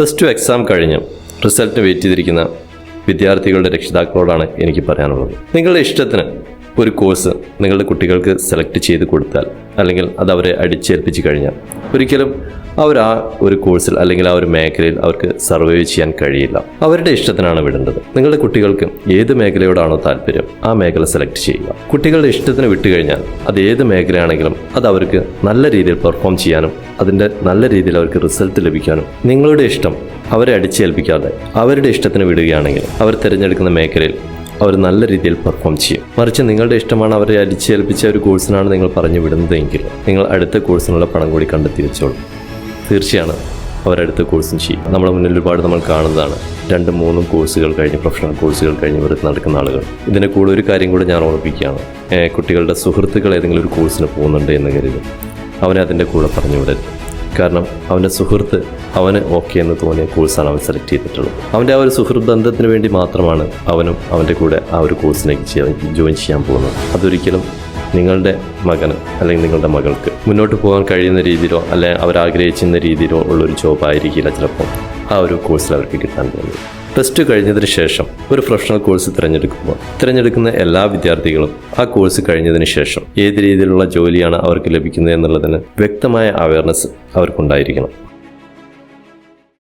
Plus two exam കഴിഞ്ഞ് result wait ചെയ്തിരിക്കുന്ന വിദ്യാർത്ഥികളുടെ രക്ഷിതാക്കളോടാണ് എനിക്ക് പറയാനുള്ളത്. നിങ്ങളുടെ ഇഷ്ടത്തിന് ഒരു കോഴ്സ് നിങ്ങളുടെ കുട്ടികൾക്ക് സെലക്ട് ചെയ്ത് കൊടുത്താൽ അല്ലെങ്കിൽ അത് അവരെ അടിച്ചേൽപ്പിച്ച് കഴിഞ്ഞാൽ ഒരിക്കലും അവർ ആ ഒരു കോഴ്സിൽ അല്ലെങ്കിൽ ആ ഒരു മേഖലയിൽ അവർക്ക് സർവൈവ് ചെയ്യാൻ കഴിയില്ല. അവരുടെ ഇഷ്ടത്തിനാണ് വിടേണ്ടത്. നിങ്ങളുടെ കുട്ടികൾക്ക് ഏത് മേഖലയോടാണോ താല്പര്യം ആ മേഖല സെലക്ട് ചെയ്യുക. കുട്ടികളുടെ ഇഷ്ടത്തിന് വിട്ടുകഴിഞ്ഞാൽ അത് ഏത് മേഖലയാണെങ്കിലും അത് അവർക്ക് നല്ല രീതിയിൽ പെർഫോം ചെയ്യാനും അതിന്റെ നല്ല രീതിയിൽ അവർക്ക് റിസൾട്ട് ലഭിക്കാനും നിങ്ങളുടെ ഇഷ്ടം അവരെ അടിച്ചേൽപ്പിക്കാതെ അവരുടെ ഇഷ്ടത്തിന് വിടുകയാണെങ്കിൽ അവർ തിരഞ്ഞെടുക്കുന്ന മേഖലയിൽ അവർ നല്ല രീതിയിൽ പെർഫോം ചെയ്യും. മറിച്ച് നിങ്ങളുടെ ഇഷ്ടമാണ് അവരെ അടിച്ചേൽപ്പിച്ച ഒരു കോഴ്സിനാണ് നിങ്ങൾ പറഞ്ഞു വിടുന്നതെങ്കിൽ നിങ്ങൾ അടുത്ത കോഴ്സിനുള്ള പണം കൂടി കണ്ടെത്തി വെച്ചോളൂ. തീർച്ചയാണ് അവരടുത്ത കോഴ്സും ചെയ്യും. നമ്മുടെ മുന്നിൽ ഒരുപാട് നമ്മൾ കാണുന്നതാണ്. രണ്ടും മൂന്നും കോഴ്സുകൾ കഴിഞ്ഞ് പ്രൊഫഷണൽ കോഴ്സുകൾ കഴിഞ്ഞ് വെറുതെ നടക്കുന്ന ആളുകൾ. ഇതിനെ കൂടെ ഒരു കാര്യം കൂടെ ഞാൻ ഓർമ്മിപ്പിക്കുകയാണ്. കുട്ടികളുടെ സുഹൃത്തുക്കൾ ഏതെങ്കിലും ഒരു കോഴ്സിന് പോകുന്നുണ്ട് എന്ന് കരുതും. അവനെ അതിന്റെ കൂടെ പറഞ്ഞു വിടരുത്. കാരണം അവന്റെ സുഹൃത്ത് അവന് ഓക്കെ എന്ന് തോന്നിയ കോഴ്സാണ് അവൻ സെലക്ട് ചെയ്തിട്ടുള്ളത്. അവന്റെ ആ ഒരു സുഹൃത്ത് ബന്ധത്തിന് വേണ്ടി മാത്രമാണ് അവനും അവന്റെ കൂടെ ആ ഒരു കോഴ്സിലേക്ക് ജോയിൻ ചെയ്യാൻ പോകുന്നത്. അതൊരിക്കലും നിങ്ങളുടെ മകന് അല്ലെങ്കിൽ നിങ്ങളുടെ മകൾക്ക് മുന്നോട്ട് പോകാൻ കഴിയുന്ന രീതിയിലോ അല്ലെങ്കിൽ അവരാഗ്രഹിക്കുന്ന രീതിയിലോ ഉള്ളൊരു ജോബ് ആയിരിക്കില്ല ചിലപ്പോൾ. ആ ഒരു കോഴ്സിൽ അവർക്ക് കിട്ടാൻ പോകുന്നത് പ്ലസ് ടു കഴിഞ്ഞതിന് ശേഷം ഒരു പ്രൊഫഷണൽ കോഴ്സ് തിരഞ്ഞെടുക്കുമ്പോൾ തിരഞ്ഞെടുക്കുന്ന എല്ലാ വിദ്യാർത്ഥികളും ആ കോഴ്സ് കഴിഞ്ഞതിന് ശേഷം ഏത് രീതിയിലുള്ള ജോലിയാണ് അവർക്ക് ലഭിക്കുന്നത് എന്നുള്ളതിന് വ്യക്തമായ അവയർനെസ് അവർക്കുണ്ടായിരിക്കണം.